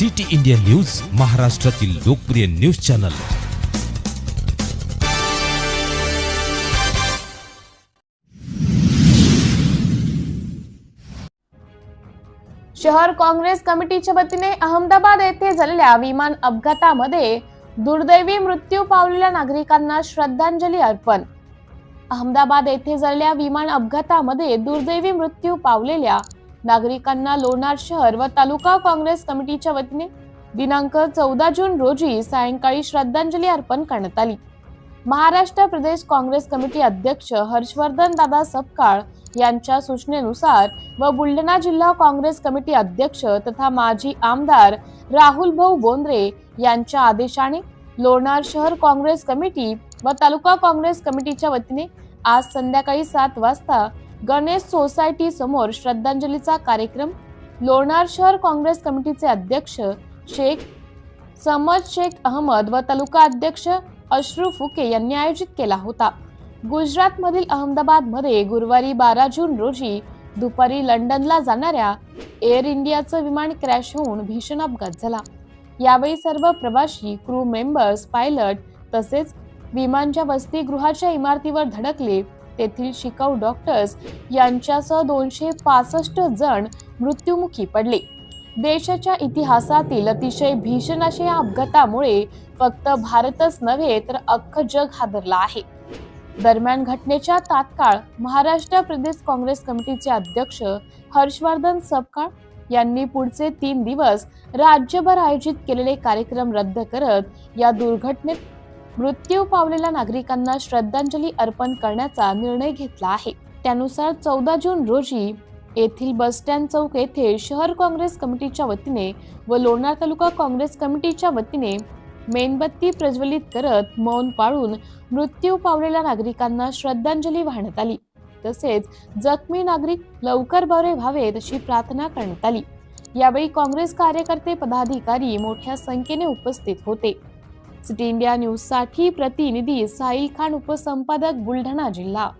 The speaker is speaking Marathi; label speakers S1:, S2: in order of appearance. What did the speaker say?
S1: सिटी इंडिया न्यूज महाराष्ट्रातील लोकप्रिय न्यूज चॅनल.
S2: शहर काँग्रेस कमिटीच्या वतीने अहमदाबाद येथे झालेल्या विमान अपघातामध्ये दुर्दैवी मृत्यू पावलेल्या नागरिकांना श्रद्धांजली अर्पण. अहमदाबाद येथे झालेल्या विमान अपघातामध्ये दुर्दैवी मृत्यू पावलेल्या नागरिकांना लोणार शहर व तालुका काँग्रेस कमिटीच्या वतीने दिनांक चौदा जून रोजी सायंकाळी श्रद्धांजली अर्पण करण्यात आली. महाराष्ट्र प्रदेश काँग्रेस कमिटी अध्यक्ष हर्षवर्धन दादा सपकाळ यांच्या सूचनेनुसार व बुलढाणा जिल्हा काँग्रेस कमिटी अध्यक्ष तथा माजी आमदार राहुल भाऊ बोंद्रे यांच्या आदेशाने लोणार शहर काँग्रेस कमिटी व तालुका काँग्रेस कमिटीच्या वतीने आज संध्याकाळी सात वाजता गणेश सोसायटी समोर श्रद्धांजलीचा कार्यक्रम. लोणार शहर काँग्रेस कमिटीचे अध्यक्ष शेख समद शेख अहमद व तालुका अध्यक्ष अश्रू फुके यांनी आयोजित केला होता. गुजरातमधील अहमदाबादमध्ये गुरुवारी बारा जून रोजी दुपारी लंडनला जाणाऱ्या एअर इंडियाचं विमान क्रॅश होऊन भीषण अपघात झाला. यावेळी सर्व प्रवासी क्रू मेंबर्स पायलट तसेच विमानच्या वसतिगृहाच्या इमारतीवर धडकले. तेथील शिकाऊ डॉक्टर्स यांच्यासह दोनशे पासष्ट जण मृत्युमुखी पडले. देशाच्या इतिहासातील अतिशय भीषण अशा या अपघातामुळे फक्त भारतच नव्हे तर अख्खं जग हादरला आहे. दरम्यान घटनेच्या तात्काळ महाराष्ट्र प्रदेश काँग्रेस कमिटीचे अध्यक्ष हर्षवर्धन सपकाळ यांनी पुढचे तीन दिवस राज्यभर आयोजित केलेले कार्यक्रम रद्द करत या दुर्घटनेत मृत्यू पावलेल्या नागरिकांना श्रद्धांजली अर्पण करण्याचा निर्णय घेतला आहे. त्यानुसार चौदा जून रोजी येथील बसस्टँड चौक येथे शहर काँग्रेस कमिटीच्या वतीने व लोणार तालुका काँग्रेस कमिटीच्या वतीने मेणबत्ती प्रज्वलित करत मौन पाळून मृत्यू पावलेल्या नागरिकांना श्रद्धांजली वाहण्यात आली. तसेच जखमी नागरिक लवकर बरे व्हावेत अशी प्रार्थना करण्यात आली. यावेळी काँग्रेस कार्यकर्ते पदाधिकारी मोठ्या संख्येने उपस्थित होते. सिटी इंडिया न्यूजसाठी प्रतिनिधी साहिल खान उपसंपादक बुलढाणा जिल्हा.